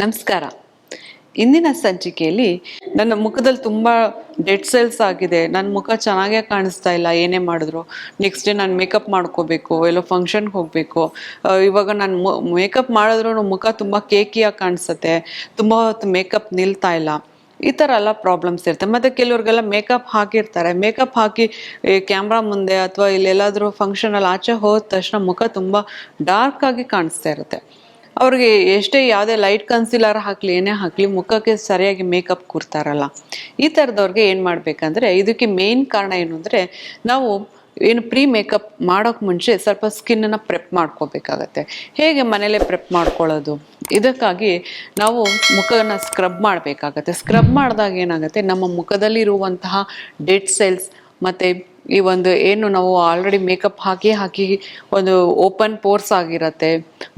ನಮಸ್ಕಾರ. ಇಂದಿನ ಸಂಚಿಕೆಯಲ್ಲಿ ನನ್ನ ಮುಖದಲ್ಲಿ ತುಂಬ ಡೆಡ್ ಸೆಲ್ಸ್ ಆಗಿದೆ. ನನ್ನ ಮುಖ ಚೆನ್ನಾಗೇ ಕಾಣಿಸ್ತಾ ಇಲ್ಲ. ಏನೇ ಮಾಡಿದ್ರು. ನೆಕ್ಸ್ಟ್ ಡೇ ನಾನು ಮೇಕಪ್ ಮಾಡ್ಕೋಬೇಕು, ಎಲ್ಲೋ ಫಂಕ್ಷನ್ಗೆ ಹೋಗಬೇಕು. ಇವಾಗ ನಾನು ಮೇಕಪ್ ಮಾಡಿದ್ರು ಮುಖ ತುಂಬ ಕೇಕಿಯಾಗಿ ಕಾಣಿಸುತ್ತೆ. ತುಂಬ ಹೊತ್ತು ಮೇಕಪ್ ನಿಲ್ತಾ ಇಲ್ಲ. ಈ ಥರ ಎಲ್ಲ ಪ್ರಾಬ್ಲಮ್ಸ್ ಇರುತ್ತೆ. ಮತ್ತು ಕೆಲವ್ರಿಗೆಲ್ಲ ಮೇಕಪ್ ಹಾಕಿರ್ತಾರೆ. ಮೇಕಪ್ ಹಾಕಿ ಕ್ಯಾಮ್ರಾ ಮುಂದೆ ಅಥವಾ ಇಲ್ಲೆಲ್ಲಾದರೂ ಫಂಕ್ಷನಲ್ಲಿ ಆಚೆ ಹೋದ ತಕ್ಷಣ ಮುಖ ತುಂಬ ಡಾರ್ಕ್ ಆಗಿ ಕಾಣಿಸ್ತಾ ಇರುತ್ತೆ. ಅವ್ರಿಗೆ ಎಷ್ಟೇ ಯಾವುದೇ ಲೈಟ್ ಕನ್ಸಿಲರ್ ಹಾಕಲಿ, ಏನೇ ಹಾಕಲಿ, ಮುಖಕ್ಕೆ ಸರಿಯಾಗಿ ಮೇಕಪ್ ಕೂರ್ತಾರಲ್ಲ, ಈ ಥರದವ್ರಿಗೆ ಏನು ಮಾಡಬೇಕಂದ್ರೆ, ಇದಕ್ಕೆ ಮೇನ್ ಕಾರಣ ಏನು ಅಂದರೆ, ನಾವು ಏನು ಪ್ರೀ ಮೇಕಪ್ ಮಾಡೋಕ್ಕೆ ಮುಂಚೆ ಸ್ವಲ್ಪ ಸ್ಕಿನ್ನನ್ನು ಪ್ರೆಪ್ ಮಾಡ್ಕೋಬೇಕಾಗತ್ತೆ. ಹೇಗೆ ಮನೇಲೆ ಪ್ರೆಪ್ ಮಾಡ್ಕೊಳ್ಳೋದು? ಇದಕ್ಕಾಗಿ ನಾವು ಮುಖನ ಸ್ಕ್ರಬ್ ಮಾಡಬೇಕಾಗತ್ತೆ. ಸ್ಕ್ರಬ್ ಮಾಡಿದಾಗ ಏನಾಗುತ್ತೆ, ನಮ್ಮ ಮುಖದಲ್ಲಿರುವಂತಹ ಡೆಡ್ ಸೆಲ್ಸ್ ಮತ್ತು ಈ ಒಂದು ಏನು ನಾವು ಆಲ್ರೆಡಿ ಮೇಕಪ್ ಹಾಕಿ ಹಾಕಿ ಒಂದು ಓಪನ್ ಪೋರ್ಸ್ ಆಗಿರತ್ತೆ,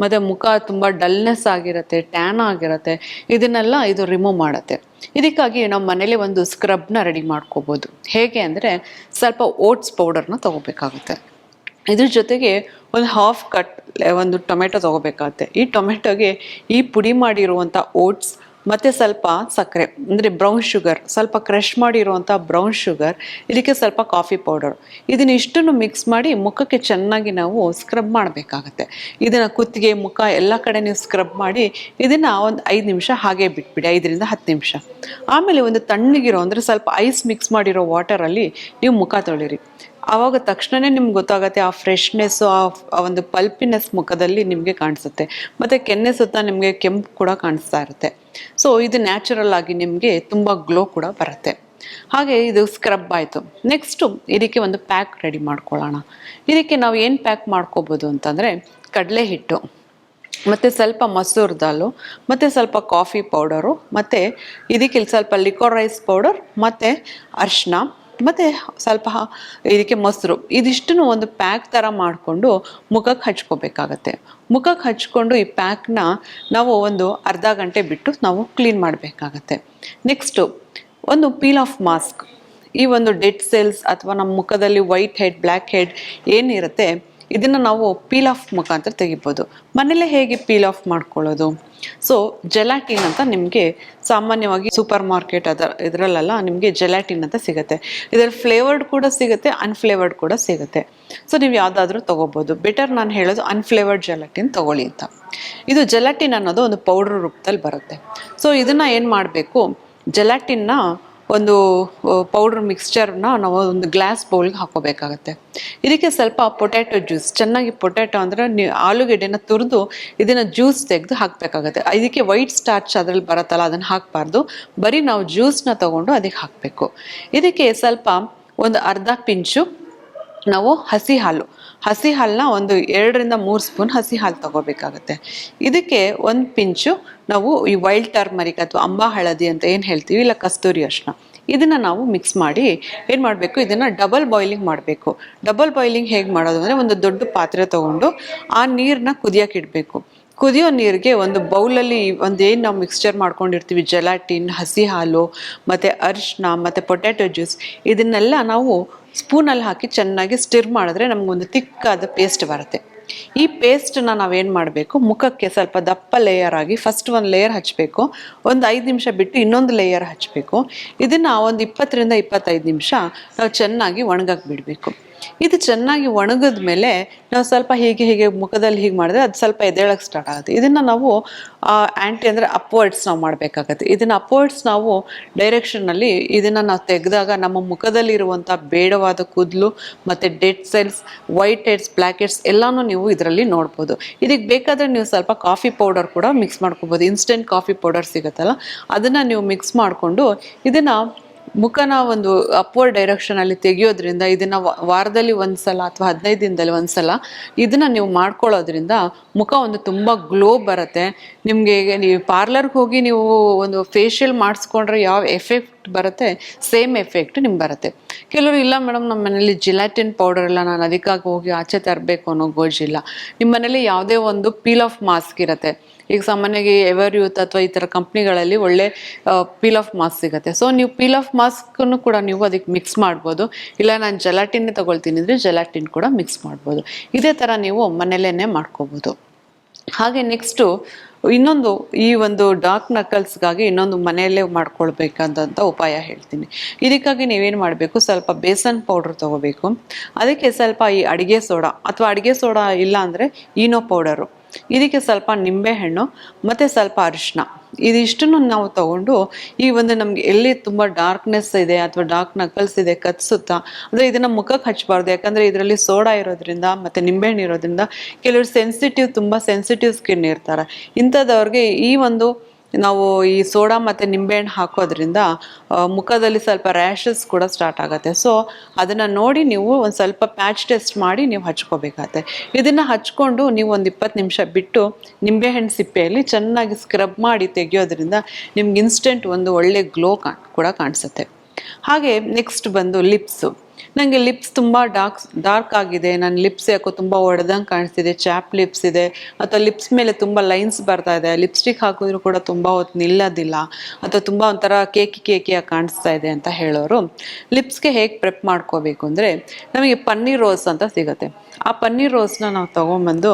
ಮತ್ತು ಮುಖ ತುಂಬ ಡಲ್ನೆಸ್ ಆಗಿರುತ್ತೆ ಟ್ಯಾನ್ ಆಗಿರುತ್ತೆ, ಇದನ್ನೆಲ್ಲ ಇದು ರಿಮೂವ್ ಮಾಡುತ್ತೆ. ಇದಕ್ಕಾಗಿ ನಾವು ಮನೇಲಿ ಒಂದು ಸ್ಕ್ರಬ್ನ ರೆಡಿ ಮಾಡ್ಕೋಬೋದು. ಹೇಗೆ ಅಂದರೆ ಸ್ವಲ್ಪ ಓಟ್ಸ್ ಪೌಡರ್ನ ತೊಗೋಬೇಕಾಗುತ್ತೆ. ಇದ್ರ ಜೊತೆಗೆ ಒಂದು ಹಾಫ್ ಕಟ್ ಒಂದು ಟೊಮೆಟೊ ತೊಗೋಬೇಕಾಗುತ್ತೆ. ಈ ಟೊಮೆಟೊಗೆ ಈ ಪುಡಿ ಮಾಡಿರುವಂಥ ಓಟ್ಸ್ ಮತ್ತು ಸ್ವಲ್ಪ ಸಕ್ಕರೆ, ಅಂದರೆ ಬ್ರೌನ್ ಶುಗರ್ ಸ್ವಲ್ಪ ಕ್ರಷ್ ಮಾಡಿರುವಂಥ ಬ್ರೌನ್ ಶುಗರ್ ಇದಕ್ಕೆ ಸ್ವಲ್ಪ ಕಾಫಿ ಪೌಡರ್ ಇದನ್ನ ಇಷ್ಟನ್ನು ಮಿಕ್ಸ್ ಮಾಡಿ ಮುಖಕ್ಕೆ ಚೆನ್ನಾಗಿ ನಾವು ಸ್ಕ್ರಬ್ ಮಾಡಬೇಕಾಗತ್ತೆ. ಇದನ್ನು ಕುತ್ತಿಗೆ, ಮುಖ ಎಲ್ಲ ಕಡೆ ನೀವು ಸ್ಕ್ರಬ್ ಮಾಡಿ ಇದನ್ನು ಒಂದು ಐದು ನಿಮಿಷ ಹಾಗೆ ಬಿಟ್ಬಿಡಿ, ಐದರಿಂದ ಹತ್ತು ನಿಮಿಷ. ಆಮೇಲೆ ಒಂದು ತಣ್ಣಗಿರೋ, ಅಂದರೆ ಸ್ವಲ್ಪ ಐಸ್ ಮಿಕ್ಸ್ ಮಾಡಿರೋ ವಾಟರಲ್ಲಿ ನೀವು ಮುಖ ತೊಳಿರಿ. ಆವಾಗ ತಕ್ಷಣವೇ ನಿಮ್ಗೆ ಗೊತ್ತಾಗುತ್ತೆ ಆ ಫ್ರೆಶ್ನೆಸ್ಸು ಆ ಒಂದು ಪಲ್ಪಿನೆಸ್ ಮುಖದಲ್ಲಿ ನಿಮಗೆ ಕಾಣಿಸುತ್ತೆ. ಮತ್ತು ಕೆನ್ನೆ ಸುತ್ತ ನಿಮಗೆ ಕೆಂಪು ಕೂಡ ಕಾಣಿಸ್ತಾ ಇರುತ್ತೆ. ಸೊ ಇದು ನ್ಯಾಚುರಲ್ ಆಗಿ ನಿಮಗೆ ತುಂಬ ಗ್ಲೋ ಕೂಡ ಬರುತ್ತೆ. ಹಾಗೆ ಇದು ಸ್ಕ್ರಬ್ ಆಯಿತು. ನೆಕ್ಸ್ಟು ಇದಕ್ಕೆ ಒಂದು ಪ್ಯಾಕ್ ರೆಡಿ ಮಾಡ್ಕೊಳ್ಳೋಣ. ಇದಕ್ಕೆ ನಾವು ಏನು ಪ್ಯಾಕ್ ಮಾಡ್ಕೋಬೋದು ಅಂತಂದರೆ ಕಡಲೆ ಹಿಟ್ಟು, ಮತ್ತು ಸ್ವಲ್ಪ ಮಸೂರ್ ದಾಲು, ಮತ್ತು ಸ್ವಲ್ಪ ಕಾಫಿ ಪೌಡರು ಮತ್ತು ಇದಕ್ಕೆ ಸ್ವಲ್ಪ ಲಿಕೋರ್ ರೈಸ್ ಪೌಡರ್ ಮತ್ತು ಅರಿಶಿನ ಮತ್ತು ಸ್ವಲ್ಪ ಇದಕ್ಕೆ ಮೊಸರು. ಇದಿಷ್ಟನ್ನು ಒಂದು ಪ್ಯಾಕ್ ಥರ ಮಾಡಿಕೊಂಡು ಮುಖಕ್ಕೆ ಹಚ್ಕೋಬೇಕಾಗತ್ತೆ. ಮುಖಕ್ಕೆ ಹಚ್ಕೊಂಡು ಈ ಪ್ಯಾಕ್ನ ನಾವು ಒಂದು ಅರ್ಧ ಗಂಟೆ ಬಿಟ್ಟು ನಾವು ಕ್ಲೀನ್ ಮಾಡಬೇಕಾಗತ್ತೆ. ನೆಕ್ಸ್ಟು ಒಂದು ಪೀಲ್ ಆಫ್ ಮಾಸ್ಕ್ ಈ ಒಂದು ಡೆಡ್ ಸೆಲ್ಸ್ ಅಥವಾ ನಮ್ಮ ಮುಖದಲ್ಲಿ ವೈಟ್ ಹೆಡ್ ಬ್ಲ್ಯಾಕ್ ಹೆಡ್ ಏನಿರುತ್ತೆ ಇದನ್ನು ನಾವು ಪೀಲ್ ಆಫ್ ಮುಖಾಂತರ ತೆಗಿಬೋದು. ಮನೇಲೆ ಹೇಗೆ ಪೀಲ್ ಆಫ್ ಮಾಡ್ಕೊಳ್ಳೋದು? ಸೊ ಜೆಲಾಟಿನ್ ಅಂತ ನಿಮಗೆ ಸಾಮಾನ್ಯವಾಗಿ ಸೂಪರ್ ಮಾರ್ಕೆಟ್ ಅದರ ಇದರಲ್ಲೆಲ್ಲ ನಿಮಗೆ ಜೆಲಾಟಿನ್ ಅಂತ ಸಿಗುತ್ತೆ. ಇದರಲ್ಲಿ ಫ್ಲೇವರ್ಡ್ ಕೂಡ ಸಿಗುತ್ತೆ ಅನ್ಫ್ಲೇವರ್ಡ್ ಕೂಡ ಸಿಗುತ್ತೆ. ಸೊ ನೀವು ಯಾವುದಾದ್ರೂ ತೊಗೋಬೋದು. ಬೆಟರ್ ನಾನು ಹೇಳೋದು ಅನ್ಫ್ಲೇವರ್ಡ್ ಜೆಲಾಟಿನ್ ತೊಗೊಳ್ಳಿ ಅಂತ. ಇದು ಜೆಲಾಟಿನ್ ಅನ್ನೋದು ಒಂದು ಪೌಡ್ರ್ ರೂಪದಲ್ಲಿ ಬರುತ್ತೆ. ಸೊ ಇದನ್ನು ಏನು ಮಾಡಬೇಕು? ಜೆಲಾಟಿನ್ನ ಒಂದು ಪೌಡರ್ ಮಿಕ್ಸ್ಚರ್ನ ನಾವು ಒಂದು ಗ್ಲಾಸ್ ಬೌಲ್ಗೆ ಹಾಕೋಬೇಕಾಗತ್ತೆ. ಇದಕ್ಕೆ ಸ್ವಲ್ಪ ಪೊಟ್ಯಾಟೊ ಜ್ಯೂಸ್ ಚೆನ್ನಾಗಿ ಪೊಟ್ಯಾಟೊ ಅಂದರೆ ನೀವು ಆಲೂಗೆಡ್ಡೆನ ತುರಿದು ಇದನ್ನು ಜ್ಯೂಸ್ ತೆಗೆದು ಹಾಕಬೇಕಾಗತ್ತೆ. ಇದಕ್ಕೆ ವೈಟ್ ಸ್ಟಾರ್ಚ್ ಅದರಲ್ಲಿ ಬರುತ್ತಲ್ಲ, ಅದನ್ನು ಹಾಕಬಾರ್ದು. ಬರೀ ನಾವು ಜ್ಯೂಸ್ನ ತೊಗೊಂಡು ಅದಕ್ಕೆ ಹಾಕಬೇಕು. ಇದಕ್ಕೆ ಸ್ವಲ್ಪ ಒಂದು ಅರ್ಧ ಪಿಂಚು ನಾವು ಹಸಿ ಹಾಲು. ಹಸಿ ಹಾಲನ್ನ ಒಂದು ಎರಡರಿಂದ ಮೂರು ಸ್ಪೂನ್ ಹಸಿ ಹಾಲು ತಗೋಬೇಕಾಗತ್ತೆ. ಇದಕ್ಕೆ ಒಂದು ಪಿಂಚು ನಾವು ಈ ವೈಲ್ಡ್ ಟರ್ಮರಿಕ್ ಅಥವಾ ಅಂಬಾ ಹಳದಿ ಅಂತ ಏನು ಹೇಳ್ತೀವಿ? ಇಲ್ಲ ಕಸ್ತೂರಿ ಅರ್ಶಿನ ಇದನ್ನು ನಾವು ಮಿಕ್ಸ್ ಮಾಡಿ ಏನು ಮಾಡಬೇಕು? ಇದನ್ನು ಡಬಲ್ ಬಾಯ್ಲಿಂಗ್ ಮಾಡಬೇಕು. ಡಬಲ್ ಬಾಯ್ಲಿಂಗ್ ಹೇಗೆ ಮಾಡೋದು ಅಂದರೆ ಒಂದು ದೊಡ್ಡ ಪಾತ್ರೆ ತೊಗೊಂಡು ಆ ನೀರನ್ನ ಕುದಿಯೋಕೆ ಇಡಬೇಕು. ಕುದಿಯೋ ನೀರಿಗೆ ಒಂದು ಬೌಲಲ್ಲಿ ಒಂದು ಏನು ನಾವು ಮಿಕ್ಸ್ಚರ್ ಮಾಡ್ಕೊಂಡಿರ್ತೀವಿ ಜೆಲಾಟಿನ್ ಹಸಿ ಹಾಲು, ಮತ್ತು ಅರಿಶಿನ ಮತ್ತು ಪೊಟ್ಯಾಟೊ ಜ್ಯೂಸ್ ಇದನ್ನೆಲ್ಲ ನಾವು ಸ್ಪೂನಲ್ಲಿ ಹಾಕಿ ಚೆನ್ನಾಗಿ ಸ್ಟಿರ್ ಮಾಡಿದ್ರೆ ನಮಗೊಂದು ತಿಕ್ಕಾದ ಪೇಸ್ಟ್ ಬರುತ್ತೆ. ಈ ಪೇಸ್ಟನ್ನ ನಾವೇನು ಮಾಡಬೇಕು? ಮುಖಕ್ಕೆ ಸ್ವಲ್ಪ ದಪ್ಪ ಲೇಯರ್ ಆಗಿ ಫಸ್ಟ್ ಒಂದು ಲೇಯರ್ ಹಚ್ಚಬೇಕು ಒಂದು ಐದು ನಿಮಿಷ ಬಿಟ್ಟು ಇನ್ನೊಂದು ಲೇಯರ್ ಹಚ್ಚಬೇಕು ಇದನ್ನು ಒಂದು ಇಪ್ಪತ್ತರಿಂದ ಇಪ್ಪತ್ತೈದು ನಿಮಿಷ ನಾವು ಚೆನ್ನಾಗಿ ಒಣಗಕ್ಕೆ ಬಿಡಬೇಕು. ಇದು ಚೆನ್ನಾಗಿ ಒಣಗಿದ ಮೇಲೆ ನಾವು ಸ್ವಲ್ಪ ಹೀಗೆ ಹೀಗೆ ಮುಖದಲ್ಲಿ ಹೀಗೆ ಮಾಡಿದ್ರೆ ಅದು ಸ್ವಲ್ಪ ಎದೇಳಕ್ಕೆ ಸ್ಟಾರ್ಟ್ ಆಗುತ್ತೆ. ಇದನ್ನು ನಾವು ಆ್ಯಂಟಿ ಅಂದರೆ ಅಪ್ವರ್ಡ್ಸ್ ನಾವು ಮಾಡಬೇಕಾಗತ್ತೆ. ಇದನ್ನು ಅಪ್ವರ್ಡ್ಸ್ ನಾವು ಡೈರೆಕ್ಷನ್ನಲ್ಲಿ ಇದನ್ನು ನಾವು ತೆಗೆದಾಗ ನಮ್ಮ ಮುಖದಲ್ಲಿರುವಂಥ ಬೇಡವಾದ ಕೂದಲು ಮತ್ತು dead cells white heads black heads ಎಲ್ಲನೂ ನೀವು ಇದರಲ್ಲಿ ನೋಡ್ಬೋದು. ಇದಕ್ಕೆ ಬೇಕಾದರೆ ನೀವು ಸ್ವಲ್ಪ ಕಾಫಿ ಪೌಡರ್ ಕೂಡ ಮಿಕ್ಸ್ ಮಾಡ್ಕೋಬೋದು. ಇನ್ಸ್ಟೆಂಟ್ ಕಾಫಿ ಪೌಡರ್ ಸಿಗುತ್ತಲ್ಲ? ಅದನ್ನು ನೀವು ಮಿಕ್ಸ್ ಮಾಡಿಕೊಂಡು ಇದನ್ನು ಮುಖನ ಒಂದು ಅಪ್ವರ್ಡ್ ಡೈರೆಕ್ಷನಲ್ಲಿ ತೆಗೆಯೋದ್ರಿಂದ ಇದನ್ನ ವಾರದಲ್ಲಿ ಒಂದ್ಸಲ ಅಥವಾ ಹದಿನೈದು ದಿನದಲ್ಲಿ ಒಂದ್ಸಲ ಸಲ ಇದನ್ನು ನೀವು ಮಾಡ್ಕೊಳ್ಳೋದ್ರಿಂದ ಮುಖ ಒಂದು ತುಂಬಾ ಗ್ಲೋ ಬರುತ್ತೆ. ನಿಮಗೆ ನೀವು ಪಾರ್ಲರ್ಗೆ ಹೋಗಿ ನೀವು ಒಂದು ಫೇಶಿಯಲ್ ಮಾಡಿಸ್ಕೊಂಡ್ರೆ ಯಾವ ಎಫೆಕ್ಟ್ ಬರುತ್ತೆ? ಸೇಮ್ ಎಫೆಕ್ಟ್ ನಿಮ್ಗೆ ಬರುತ್ತೆ. ಕೆಲವರು ಇಲ್ಲ ಮೇಡಮ್ ನಮ್ಮ ಮನೇಲಿ ಜಿಲಾಟಿನ್ ಪೌಡರ್ ಎಲ್ಲ ನಾನು ಅದಕ್ಕಾಗಿ ಹೋಗಿ ಆಚೆ ತರಬೇಕು ಅನ್ನೋ ಗೋಜಿಲ್ಲ ನಿಮ್ಮ ಮನೇಲಿ ಯಾವುದೇ ಒಂದು ಪೀಲ್ ಆಫ್ ಮಾಸ್ಕ್ ಇರುತ್ತೆ. ಈಗ ಸಾಮಾನ್ಯವಾಗಿ ಎವರ್ ಯೂತ್ ಅಥವಾ ಈ ಥರ ಕಂಪ್ನಿಗಳಲ್ಲಿ ಒಳ್ಳೆ ಪೀಲ್ ಆಫ್ ಮಾಸ್ಕ್ ಸಿಗುತ್ತೆ. ಸೊ ನೀವು ಪೀಲ್ ಆಫ್ ಮಾಸ್ಕನ್ನು ಕೂಡ ನೀವು ಅದಕ್ಕೆ ಮಿಕ್ಸ್ ಮಾಡ್ಬೋದು. ಇಲ್ಲ, ನಾನು ಜೆಲಾಟಿನ್ನೇ ತಗೊಳ್ತೀನಿ ಅಂದರೆ ಜಲಾಟಿನ್ ಕೂಡ ಮಿಕ್ಸ್ ಮಾಡ್ಬೋದು. ಇದೇ ಥರ ನೀವು ಮನೇಲೇ ಮಾಡ್ಕೋಬೋದು. ಹಾಗೆ ನೆಕ್ಸ್ಟು ಇನ್ನೊಂದು, ಈ ಒಂದು ಡಾರ್ಕ್ ನಕಲ್ಸ್ಗಾಗಿ ಇನ್ನೊಂದು ಮನೆಯಲ್ಲೇ ಮಾಡ್ಕೊಳ್ಬೇಕಾದಂಥ ಉಪಾಯ ಹೇಳ್ತೀನಿ. ಇದಕ್ಕಾಗಿ ನೀವೇನು ಮಾಡಬೇಕು? ಸ್ವಲ್ಪ ಬೇಸನ್ ಪೌಡ್ರ್ ತೊಗೋಬೇಕು. ಅದಕ್ಕೆ ಸ್ವಲ್ಪ ಈ ಅಡುಗೆ ಸೋಡಾ ಅಥವಾ ಅಡುಗೆ ಸೋಡಾ ಇಲ್ಲ ಅಂದರೆ ಈನೋ ಪೌಡರು ಇದಕ್ಕೆ ಸ್ವಲ್ಪ ನಿಂಬೆಹಣ್ಣು ಮತ್ತು ಸ್ವಲ್ಪ ಅರಿಶಿನ ಇದಿಷ್ಟನ್ನು ನಾವು ತಗೊಂಡು ಈ ಒಂದು ನಮಗೆ ಎಲ್ಲಿ ತುಂಬ ಡಾರ್ಕ್ನೆಸ್ ಇದೆ ಅಥವಾ ಡಾರ್ಕ್ ನಕಲ್ಸ್ ಇದೆ ಕತ್ಸುತ್ತಾ, ಅಂದರೆ ಇದನ್ನು ಮುಖಕ್ಕೆ ಹಚ್ಚಬಾರ್ದು. ಯಾಕಂದರೆ ಇದರಲ್ಲಿ ಸೋಡಾ ಇರೋದ್ರಿಂದ ಮತ್ತು ನಿಂಬೆಹಣ್ಣು ಇರೋದ್ರಿಂದ ಕೆಲವರು ಸೆನ್ಸಿಟಿವ್ ತುಂಬ ಸೆನ್ಸಿಟಿವ್ ಸ್ಕಿನ್ ಇರ್ತಾರೆ. ಇಂಥದ್ದವ್ರಿಗೆ ಈ ಒಂದು ನಾವು ಈ ಸೋಡಾ ಮತ್ತು ನಿಂಬೆಹಣ್ಣು ಹಾಕೋದ್ರಿಂದ ಮುಖದಲ್ಲಿ ಸ್ವಲ್ಪ ರ್ಯಾಷಸ್ ಕೂಡ ಸ್ಟಾರ್ಟ್ ಆಗುತ್ತೆ. ಸೊ ಅದನ್ನು ನೋಡಿ ನೀವು ಒಂದು ಸ್ವಲ್ಪ ಪ್ಯಾಚ್ ಟೆಸ್ಟ್ ಮಾಡಿ ನೀವು ಹಚ್ಕೋಬೇಕಾಗತ್ತೆ. ಇದನ್ನು ಹಚ್ಕೊಂಡು ನೀವು ಒಂದು ಇಪ್ಪತ್ತು ನಿಮಿಷ ಬಿಟ್ಟು ನಿಂಬೆಹಣ್ಣು ಸಿಪ್ಪೆಯಲ್ಲಿ ಚೆನ್ನಾಗಿ ಸ್ಕ್ರಬ್ ಮಾಡಿ ತೆಗೆಯೋದ್ರಿಂದ ನಿಮ್ಗೆ ಇನ್ಸ್ಟೆಂಟ್ ಒಂದು ಒಳ್ಳೆ ಗ್ಲೋ ಕಾಣ್ ಕೂಡ ಕಾಣಿಸುತ್ತೆ. ಹಾಗೆ ನೆಕ್ಸ್ಟ್ ಬಂದು ಲಿಪ್ಸು ನನಗೆ ಲಿಪ್ಸ್ ತುಂಬ ಡಾರ್ಕ್ ಡಾರ್ಕ್ ಆಗಿದೆ. ನನ್ನ ಲಿಪ್ಸ್ ಯಾಕೋ ತುಂಬ ಒಡೆದಂಗೆ ಕಾಣಿಸ್ತಿದೆ. ಚಾಪ್ ಲಿಪ್ಸ್ ಇದೆ. ಅಥವಾ ಲಿಪ್ಸ್ ಮೇಲೆ ತುಂಬ ಲೈನ್ಸ್ ಬರ್ತಾ ಇದೆ. ಲಿಪ್ಸ್ಟಿಕ್ ಹಾಕಿದ್ರು ಕೂಡ ತುಂಬ ಹೊತ್ತು ನಿಲ್ಲೋದಿಲ್ಲ. ಅಥವಾ ತುಂಬ ಒಂಥರ ಕೇಕಿ ಕೇಕಿಯಾಗಿ ಕಾಣಿಸ್ತಾ ಇದೆ ಅಂತ ಹೇಳೋರು. ಲಿಪ್ಸ್ಗೆ ಹೇಗೆ ಪ್ರೆಪ್ ಮಾಡ್ಕೋಬೇಕು ಅಂದರೆ ನಮಗೆ ಪನ್ನೀರ್ ರೋಸ್ ಅಂತ ಸಿಗುತ್ತೆ. ಆ ಪನ್ನೀರ್ ರೋಸ್ನ ನಾವು ತೊಗೊಂಬಂದು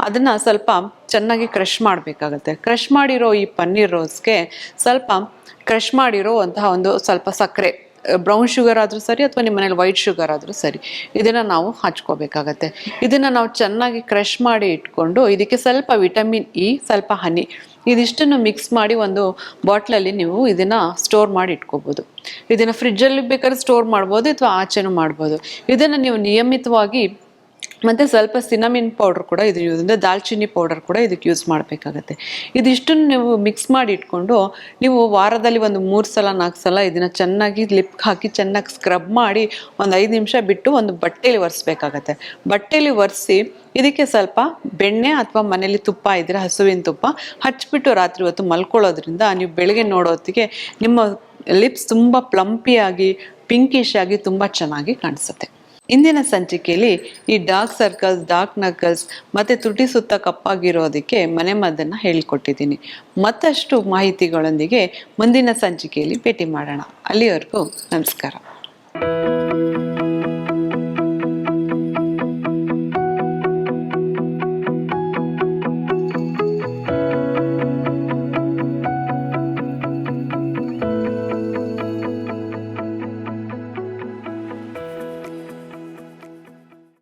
ಅದನ್ನು ಸ್ವಲ್ಪ ಚೆನ್ನಾಗಿ ಕ್ರಷ್ ಮಾಡಬೇಕಾಗತ್ತೆ. ಕ್ರಷ್ ಮಾಡಿರೋ ಈ ಪನ್ನೀರ್ ರೋಸ್ಗೆ ಸ್ವಲ್ಪ ಕ್ರಷ್ ಮಾಡಿರೋ ಅಂತಹ ಒಂದು ಸ್ವಲ್ಪ ಸಕ್ಕರೆ ಬ್ರೌನ್ ಶುಗರ್ ಆದರೂ ಸರಿ ಅಥವಾ ನಿಮ್ಮ ಮನೇಲಿ ವೈಟ್ ಶುಗರ್ ಆದರೂ ಸರಿ, ಇದನ್ನು ನಾವು ಹಚ್ಕೋಬೇಕಾಗತ್ತೆ. ಇದನ್ನು ನಾವು ಚೆನ್ನಾಗಿ ಕ್ರಷ್ ಮಾಡಿ ಇಟ್ಕೊಂಡು ಇದಕ್ಕೆ ಸ್ವಲ್ಪ ವಿಟಮಿನ್ ಇ ಸ್ವಲ್ಪ ಹನಿ ಇದಿಷ್ಟನ್ನು ಮಿಕ್ಸ್ ಮಾಡಿ ಒಂದು ಬಾಟ್ಲಲ್ಲಿ ನೀವು ಇದನ್ನು ಸ್ಟೋರ್ ಮಾಡಿ ಇಟ್ಕೋಬೋದು. ಇದನ್ನು ಫ್ರಿಜ್ಜಲ್ಲಿ ಬೇಕಾದ್ರೆ ಸ್ಟೋರ್ ಮಾಡ್ಬೋದು ಅಥವಾ ಆಚೆನೂ ಮಾಡ್ಬೋದು. ಇದನ್ನು ನೀವು ನಿಯಮಿತವಾಗಿ ಮತ್ತು ಸ್ವಲ್ಪ ಸಿನಮಿನ್ ಪೌಡ್ರ್ ಕೂಡ ಇದು ಯೂಸ್ ಅಂದರೆ ದಾಲ್ಚಿನ್ನಿ ಪೌಡರ್ ಕೂಡ ಇದಕ್ಕೆ ಯೂಸ್ ಮಾಡಬೇಕಾಗತ್ತೆ. ಇದಿಷ್ಟನ್ನು ನೀವು ಮಿಕ್ಸ್ ಮಾಡಿ ಇಟ್ಕೊಂಡು ನೀವು ವಾರದಲ್ಲಿ ಒಂದು ಮೂರು ಸಲ, ನಾಲ್ಕು ಸಲ ಇದನ್ನು ಚೆನ್ನಾಗಿ ಲಿಪ್ ಹಾಕಿ ಚೆನ್ನಾಗಿ ಸ್ಕ್ರಬ್ ಮಾಡಿ ಒಂದು ಐದು ನಿಮಿಷ ಬಿಟ್ಟು ಒಂದು ಬಟ್ಟೆಯಲ್ಲಿ ಒರೆಸ್ಬೇಕಾಗತ್ತೆ. ಬಟ್ಟೆಯಲ್ಲಿ ಒರೆಸಿ ಇದಕ್ಕೆ ಸ್ವಲ್ಪ ಬೆಣ್ಣೆ ಅಥವಾ ಮನೆಯಲ್ಲಿ ತುಪ್ಪ ಇದ್ದರೆ ಹಸುವಿನ ತುಪ್ಪ ಹಚ್ಚಿಬಿಟ್ಟು ರಾತ್ರಿ ಹೊತ್ತು ಮಲ್ಕೊಳ್ಳೋದ್ರಿಂದ ನೀವು ಬೆಳಗ್ಗೆ ನೋಡೋತ್ತಿಗೆ ನಿಮ್ಮ ಲಿಪ್ಸ್ ತುಂಬ ಪ್ಲಂಪಿಯಾಗಿ ಪಿಂಕಿಶ್ ಆಗಿ ತುಂಬ ಚೆನ್ನಾಗಿ ಕಾಣಿಸುತ್ತೆ. ಇಂದಿನ ಸಂಚಿಕೆಯಲ್ಲಿ ಈ ಡಾರ್ಕ್ ಸರ್ಕಲ್ಸ್ ಡಾರ್ಕ್ ನಕಲ್ಸ್ ಮತ್ತೆ ತುಟಿ ಸುತ್ತ ಕಪ್ಪಾಗಿರೋದಕ್ಕೆ ಮನೆಮದ್ದನ್ನ ಹೇಳಿಕೊಟ್ಟಿದ್ದೀನಿ. ಮತ್ತಷ್ಟು ಮಾಹಿತಿಗಳೊಂದಿಗೆ ಮುಂದಿನ ಸಂಚಿಕೆಯಲ್ಲಿ ಭೇಟಿ ಮಾಡೋಣ. ಅಲ್ಲಿವರೆಗೂ ನಮಸ್ಕಾರ.